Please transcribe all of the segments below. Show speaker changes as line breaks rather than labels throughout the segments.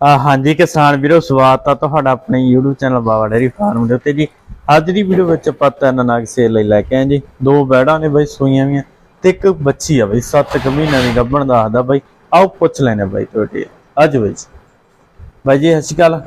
ਹਾਂਜੀ ਕਿਸਾਨ ਵੀਰੋ ਸਵਾਗਤ ਆ ਤੁਹਾਡਾ ਆਪਣੇ YouTube channel Baba dairy farm ਦੇ ਉੱਤੇ ਜੀ। ਅੱਜ ਦੀ ਵੀਡੀਓ ਵਿੱਚ ਆਪਾਂ ਤਿੰਨ ਨਗ ਸੇਲ ਲਈ ਲੈ ਕੇ ਆਏ ਜੀ। ਦੋ ਬੈੜਾਂ ਨੇ ਬਈ ਸੂਈਆਂ ਵੀਆਂ ਤੇ ਇੱਕ ਬੱਚੀ ਆ ਬਈ 7 ਕੁ ਮਹੀਨਿਆਂ ਦੀ ਗੱਭਣ ਦੱਸਦਾ ਬਈ। ਆਓ ਪੁੱਛ ਲੈਣੇ ਬਈ ਤੁਹਾਡੇ। ਅੱਜ ਬਈ ਬਾਈ ਜੀ ਸਤਿ ਸ਼੍ਰੀ ਅਕਾਲ।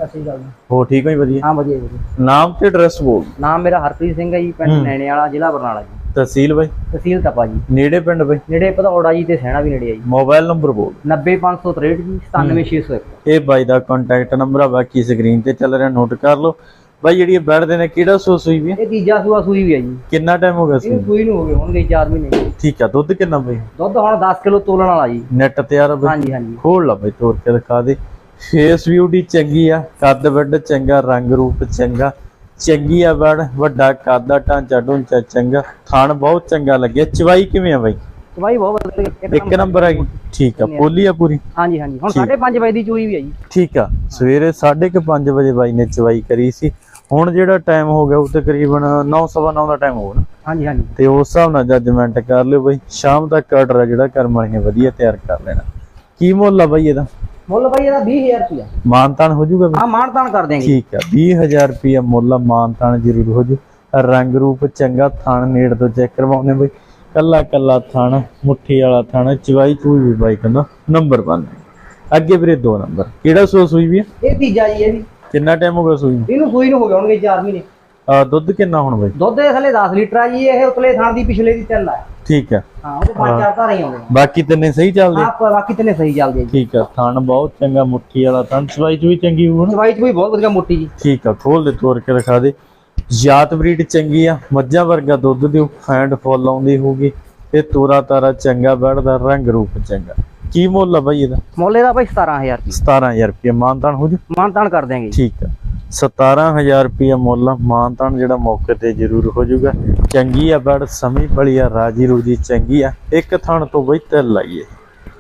ਹੋ ਠੀਕ ਹੋ ਜੀ ਵਧੀਆ?
ਹਾਂ ਵਧੀਆ ਵਧੀਆ।
ਨਾਮ ਤੇ ਐਡਰੈਸ ਬੋਲ
ਨਾਮ ਮੇਰਾ ਹਰਪ੍ਰੀਤ ਸਿੰਘ ਹੈ ਜੀ ਪਿੰਡ ਨੈਣੇ ਵਾਲਾ ਜ਼ਿਲ੍ਹਾ ਬਰਨਾਲਾ ਜੀ।
ਤਹਿਸੀਲ ਬਈ?
ਤਹਿਸੀਲ ਤਪਾ ਜੀ
ਨੇੜੇ ਪਿੰਡ ਬਈ?
ਨੇੜੇ ਭਦੌੜਾ ਜੀ ਤੇ ਸੈਣਾ ਵੀ ਨੇੜੇ ਆ ਜੀ।
ਮੋਬਾਈਲ ਨੰਬਰ ਬੋਲ।
90563 ਜੀ 97601
ਇਹ ਬਾਈ ਦਾ ਕੰਟੈਕਟ ਨੰਬਰ ਆ ਬਾਕੀ ਸਕਰੀਨ ਤੇ ਚੱਲ ਰਿਹਾ ਨੋਟ ਕਰ ਲਓ। ਬਾਈ ਜਿਹੜੀ ਇਹ ਬੈਠਦੇ ਨੇ ਕਿਹੜਾ ਸੋ ਸੂਈ ਵੀ ਹੈ?
ਇਹ ਤੀਜਾ ਸੂਆ ਸੂਈ ਵੀ ਹੈ ਜੀ।
ਕਿੰਨਾ ਟਾਈਮ ਹੋ ਗਿਆ ਸੀ
ਇਹ ਸੂਈ ਨੂੰ? ਹੋ ਗਏ ਹੋਣਗੇ 4 ਮਹੀਨੇ।
ਠੀਕ ਆ ਦੁੱਧ ਕਿੰਨਾ ਬਈ?
ਦੁੱਧ ਹੁਣ 10 ਕਿਲੋ ਤੋਲਣ ਵਾਲਾ ਜੀ।
ਨੈਟ ਤਿਆਰ ਆ ਬਈ?
ਹਾਂਜੀ ਹਾਂਜੀ।
ਖੋਲ ਲਾ ਬਈ ਤੋੜ ਕੇ ਦਿਖਾ ਦੇ। ਫੇਸ ਬਿਊਟੀ ਚੰਗੀ ਆ ਕੱਦ ਵੱਡ ਚੰਗਾ ਰੰਗ ਰੂਪ ਚੰਗਾ। ਚੰਗੀ ਆ ਬੜ ਵੱਡਾ ਕੱਦ ਆ ਢਾਂਚਾ ਢੁੰਚਾ ਚੰਗਾ। ਥਣ ਬਹੁਤ ਚੰਗਾ ਲੱਗਿਆ। ਚਵਾਈ ਕਿਵੇਂ ਆ ਬਾਈ?
ਚਵਾਈ ਬਹੁਤ ਵਧੀਆ
ਇੱਕ ਨੰਬਰ ਆ ਗਈ। ਠੀਕ ਆ। ਪੋਲੀ ਆ ਪੂਰੀ।
ਹਾਂਜੀ। ਹਾਂਜੀ ਹੁਣ 5:30 ਵਜੇ ਦੀ ਚੋਈ ਵੀ ਹੈ ਜੀ।
ਠੀਕ ਆ। ਸਵੇਰੇ 5:30 ਵਜੇ ਬਾਈ ਨੇ ਚਵਾਈ ਕਰੀ ਸੀ। ਹੁਣ ਜਿਹੜਾ ਟਾਈਮ ਹੋ ਗਿਆ ਉਹ ਤਕਰੀਬਨ 9:30 ਦਾ ਟਾਈਮ ਹੋ ਗਿਆ
ਹਾਂਜੀ ਹਾਂਜੀ।
ਤੇ ਉਸ ਹਿਸਾਬ ਨਾਲ ਜੱਜਮੈਂਟ ਕਰ ਲਿਓ ਬਈ। ਸ਼ਾਮ ਤੱਕ ਆਰਡਰ ਆ ਜਿਹੜਾ ਕਰਮ ਵਾਲੀ ਨੇ ਵਧੀਆ ਤਿਆਰ ਕਰ ਲੈਣਾ। ਕੀ ਮੁੱਲ ਆ ਬਈ ਇਹਦਾ?
ਮੁੱਲ ਭਾਈ ਇਹਦਾ 20000 ਰੁਪਇਆ
ਮਾਨਤਾਨ ਹੋ ਜਾਊਗਾ
ਹਾਂ ਮਾਣ ਤਾਣ ਕਰ ਦਿਆਂਗੇ।
ਠੀਕ ਆ 20000 ਰੁਪਿਆ ਮੁੱਲ ਮਾਨਤਾਨ ਜ਼ਰੂਰ ਹੋ ਜੂ ਰੰਗ ਰੂਪ ਚੰਗਾ ਥਣ ਨੇੜ ਤੋਂ ਚੈੱਕ ਕਰਵਾਉਣੇ ਬਈ। ਕੱਲਾ ਕੱਲਾ ਥਣ ਮੁੱਠੀ ਵਾਲਾ ਥਣ ਚਵਾਈ ਚੂਈ ਵੀ ਬਾਈ ਕਹਿੰਦਾ ਨੰਬਰ 1 ਅੱਗੇ ਵੀਰੇ ਦੋ ਨੰਬਰ। ਕਿਹੜਾ ਸੋ ਸੂਈ ਵੀ?
ਇਹ ਤੀਜਾ ਜੀ ਇਹ ਵੀ।
ਕਿੰਨਾ ਟਾਈਮ ਹੋ ਗਿਆ ਸੂਈ ਨੂੰ?
ਇਹਨੂੰ ਸੂਈ ਨੂੰ ਹੋ ਗਏ ਹੋਣਗੇ 4 ਮਹੀਨੇ।
ਦੁੱਧ ਕਿੰਨਾ ਹੁਣ ਬਈ?
ਦੁੱਧ ਦੇ ਥੱਲੇ 10 ਲੀਟਰ ਆ ਜੀ ਇਹ ਉਤਲੇ ਥਾਂ ਦੀ ਪਿਛਲੇ ਦੀ ਚੱਲ ਆ।
ਠੀਕ ਆ।
ਹਾਂ ਉਹ ਪੰਜ ਚਾਰ ਧਾਰੇ ਆਉਂਦੇ ਨੇ
ਬਾਕੀ ਤਿੰਨੇ ਸਹੀ ਚੱਲਦੇ?
ਆਪ ਬਾਕੀ ਤੇ ਸਹੀ ਚੱਲਦੇ ਆ
ਠੀਕ ਆ ਥਣ ਬਹੁਤ ਚੰਗਾ ਮੁੱਠੀ ਵਾਲਾ ਥਣ। ਚਵਾਈ ਚੂਈ ਚੰਗੀ ਹੋਊ ਨਾ?
ਚਵਾਈ ਚ ਵੀ ਬਹੁਤ ਵਧੀਆ ਮੋਟੀ ਜੀ।
ਠੀਕ ਆ ਖੋਲ ਦੇ ਤੋੜ ਕੇ ਦਿਖਾ ਦੇ। ਜਾਤ ਬਰੀਡ ਚੰਗੀ ਆ ਮੱਝਾਂ ਵਰਗਾ ਦੁੱਧ ਦਿਓ ਫੈਂਡ ਫੁੱਲ ਆਉਂਦੀ ਹੋਊਗੀ ਤੇ ਤੋਰਾ ਤਾਰਾ ਚੰਗਾ ਬੈਠਦਾ ਰੰਗ ਰੂਪ ਚੰਗਾ। ਕੀ ਮੁੱਲ ਆ ਬਾਈ ਇਹਦਾ?
ਮੁੱਲ ਇਹਦਾ ਭਾਈ 17000 ਰੁਪਏ
17000 ਰੁਪਏ ਮਾਨਤਾਨ ਹੋ ਜੂ?
ਮਾਨਤਾਨ ਕਰ ਦਿਆਂਗੇ
ਠੀਕ ਆ। 17000 ਰੁਪਏ ਮੁੱਲ ਮਾਨਤਾਨ ਜਿਹੜਾ ਮੌਕੇ ਤੇ ਜ਼ਰੂਰ ਹੋ ਜਾਊਗਾ। ਚੰਗੀ ਆ ਬੜ ਸਮੀ ਆ ਰਾਜੀ ਰੂਜੀ ਚੰਗੀ ਆ। ਇੱਕ ਥਣ ਤੋਂ ਬਈ ਤਿਲ ਲਾਈਏ।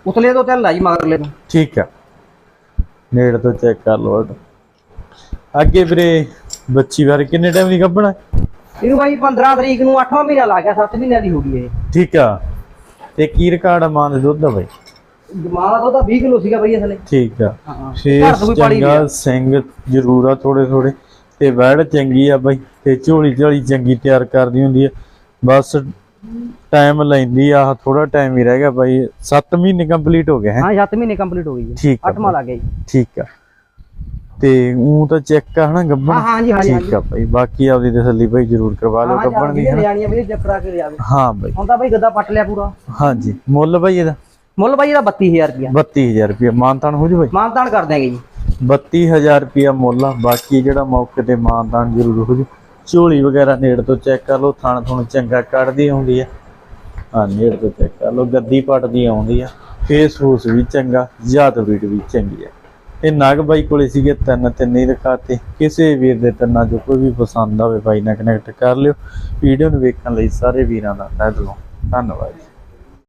ਉਤਲੇ ਤੋਂ ਆ ਜੀ ਮਗਰਲੇ ਤੋਂ।
ਠੀਕ ਆ। ਨੇੜ ਤੋਂ ਚੈੱਕ ਕਰ ਲਓ ਇਹਨੂੰ। ਅੱਗੇ ਵੀਰੇ ਬੱਚੀ ਵਾਰ ਕਿੰਨੇ ਟਾਈਮ ਦੀ ਗੱਭਣਾ
ਇਹਨੂੰ ਭਾਈ 15 ਤਰੀਕ ਨੂੰ 8ਵਾਂ ਮਹੀਨਾ ਲੱਗ ਗਿਆ 7 ਮਹੀਨਿਆਂ ਦੀ ਹੋ ਗਈ ਇਹ।
ਠੀਕ ਆ। ਤੇ ਕੀ ਰਿਕਾਰਡ ਆ ਮਾਂ ਦੇ ਦੁੱਧ ਦਾ ਬਈ?
ਮਾਂ ਦਾ ਦੁੱਧ 20 ਕਿਲੋ ਸੀਗਾ ਭਾਈ ਅਸਲੇ।
ਠੀਕ ਆ।
ਹਾਂ ਪਾਲੀ
ਚੰਗਾ ਸਿੰਘ ਜ਼ਰੂਰ ਆ ਥੋੜੇ ਥੋੜੇ ਤੇ ਵੈੜ ਚੰਗੀ ਆ ਬਈ। ਤੇ ਝੋਲੀ ਝੋਲੀ ਚੰਗੀ ਤਿਆਰ ਕਰਦੀ ਹੁੰਦੀ ਆ। ਬਸ ਟਾਈਮ ਲੈਂਦੀ ਆ ਥੋੜਾ ਟਾਈਮ ਹੀ ਰਹਿ ਗਿਆ ਬਾਈ। 7 ਮਹੀਨੇ ਕੰਪਲੀਟ ਹੋ ਗਏ ਹੈ।
ਹਾਂ 7 ਮਹੀਨੇ ਕੰਪਲੀਟ ਹੋ ਗਈ ਹੈ।
ਠੀਕ ਆ
8ਵਾਂ ਲੱਗ ਗਿਆ ਜੀ
ਠੀਕ ਆ। ਤੇ ਉਹ ਤਾਂ ਚੈੱਕ ਆ ਹਨਾ
ਹਾਂ
ਗੱਬਣ
ਹਾਂ ਜੀ ਹਾਂ ਜੀ
ਠੀਕ ਆ ਬਾਈ। ਬਾਕੀ ਆਪਦੀ ਤਸੱਲੀ ਬਾਈ ਜ਼ਰੂਰ ਕਰਵਾ ਲਿਓ ਗੱਬਣ ਦੀ ਹਨਾ।
ਜਾਣੀਆਂ ਵੀ ਚੱਕ ਕਰਾ ਕੇ ਲਿਆਵੇ।
ਹਾਂ ਬਾਈ।
ਹੁਣ ਤਾਂ ਭਾਈ ਗੱਦਾ ਪੱਟ ਲਿਆ ਪੂਰਾ।
ਹਾਂਜੀ ਮੁੱਲ ਬਾਈ ਇਹਦਾ?
ਮੁੱਲ ਭਾਈ ਇਹਦਾ 32000 ਰੁਪਇਆ।
32000 ਰੁਪਏ ਮਾਨਤਾਨ ਹੋ ਜੂ ਬਾਈ?
ਮਾਨਤਾਨ ਕਰ ਦਿਆਂਗੇ ਜੀ।
32000 ਰੁਪਿਆ ਮੁੱਲ ਆ। ਬਾਕੀ ਜਿਹੜਾ ਮੌਕੇ ਤੇ ਮਾਨਦਾਨ ਜ਼ਰੂਰ ਹੋ ਜੂ। ਝੋਲੀ ਵਗੈਰਾ ਨੇੜ ਤੋਂ ਚੈੱਕ ਕਰ ਲਓ। ਥਣ ਥਣ ਚੰਗਾ ਕੱਢਦੀ ਆਉਂਦੀ ਆ। ਹਾਂ ਨੇੜ ਤੋਂ ਚੈੱਕ ਕਰ ਲਓ। ਗੱਦੀ ਪਟਦੀ ਆਉਂਦੀ ਆ। ਫੇਸ ਫੂਸ ਵੀ ਚੰਗਾ ਜਾਤ ਬਰੀਡ ਵੀ ਚੰਗੀ ਆ। ਇਹ ਨਾਗ ਬਾਈ ਕੋਲੇ ਸੀਗੇ ਤਿੰਨ ਤਿੰਨ ਹੀ ਰਖਾਤੇ। ਕਿਸੇ ਵੀਰ ਦੇ ਤਿੰਨਾਂ ਚੋਂ ਕੋਈ ਵੀ ਪਸੰਦ ਆਵੇ ਬਾਈ ਨਾਲ ਕਨੈਕਟ ਕਰ ਲਿਓ। ਵੀਡੀਓ ਨੂੰ ਵੇਖਣ ਲਈ ਸਾਰੇ ਵੀਰਾਂ ਦਾ ਤਹਿ ਦਿਲੋਂ ਧੰਨਵਾਦ